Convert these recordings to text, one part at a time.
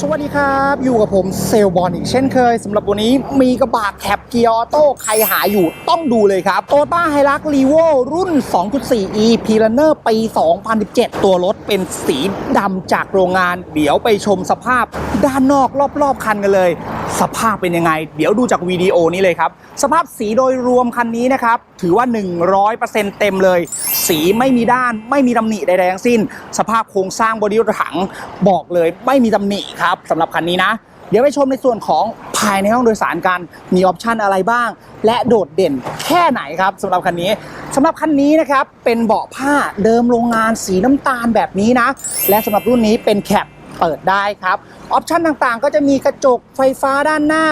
สวัสดีครับ อยู่กับผมเซลบอลอีกเช่นเคยสำหรับวันนี้มีกระบะแคปเกียร์ออโต้ใครหาอยู่ต้องดูเลยครับโตต้าไฮรักรีโวรุ่น 2.4e p l a n n e r ปี 2017 ตัวรถเป็นสีดำจากโรงงาน เดี๋ยวไปชมสภาพด้านนอกรอบๆ คันกันเลย สภาพเป็นยังไง เดี๋ยวดูจากวิดีโอนี้เลยครับ สภาพสีโดยรวมคันนี้นะครับ ถือว่า 100%เต็มเลย สีไม่มีด้าน ไม่มีตำหนิใดๆทั้งสิ้น สภาพโครงสร้างบอดี้รถถังบอกเลยไม่มีตำหนิครับสำหรับคันนี้นะ เดี๋ยวไปชมในส่วนของภายในห้องโดยสารกัน มีออปชันอะไรบ้าง และโดดเด่นแค่ไหนครับสำหรับคันนี้สำหรับคันนี้นะครับเป็นเบาะผ้าเดิมโรงงานสีน้ำตาลแบบนี้นะ และสำหรับรุ่นนี้เป็นแคป เปิดได้ครับออปชันต่างๆ ก็จะมีกระจกไฟฟ้าด้านหน้า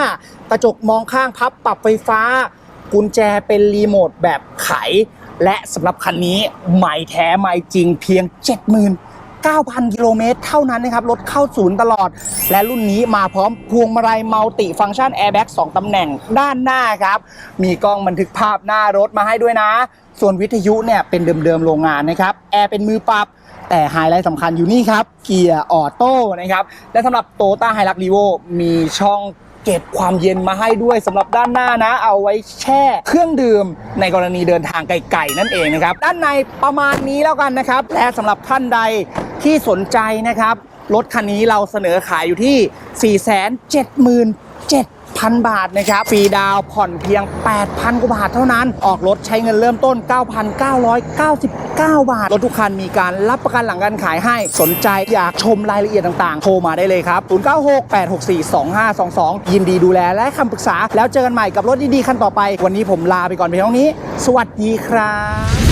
กระจกมองข้างพับปรับไฟฟ้า กุญแจเป็นรีโมทแบบไข และสำหรับคันนี้ใหม่แท้ใหม่จริงเพียง 9,000 กิโลเมตรเท่านั้นนะครับ รถเข้าศูนย์ตลอด และรุ่นนี้มาพร้อมพวงมาลัยมัลติฟังก์ชันแอร์แบ็ก2ตำแหน่งด้านหน้าครับ มีกล้องบันทึกภาพหน้ารถมาให้ด้วยนะ ส่วนวิทยุเนี่ยเป็นเดิมๆโรงงานนะครับ แอร์เป็นมือปรับแต่ไฮไลท์สำคัญอยู่นี่ครับ เกียร์ออโต้นะครับ และสำหรับโตต้าไฮรักรีโวมีช่องเก็บความเย็นมาให้ด้วยสำหรับด้านหน้านะ เอาไว้แช่เครื่องดื่มในกรณีเดินทางไกลๆนั่นเองนะครับ ด้านในประมาณนี้แล้วกันนะครับ และสำหรับท่านใด ที่สนใจนะครับ รถคันนี้เราเสนอขายอยู่ที่ 477,000 บาทนะครับฟรีดาวผ่อนเพียง 8,000 กว่าบาทเท่านั้น ออกรถใช้เงินเริ่มต้น 9,999 บาท รถทุกคันมีการรับประกันหลังการขายให้สนใจอยากชมรายละเอียดต่างๆ โทรมาได้เลยครับ 0968642522 ยินดีดูแลและคำปรึกษา แล้วเจอกันใหม่กับรถดีๆคันต่อไป วันนี้ผมลาไปก่อนเพียงเท่านี้ สวัสดีครับ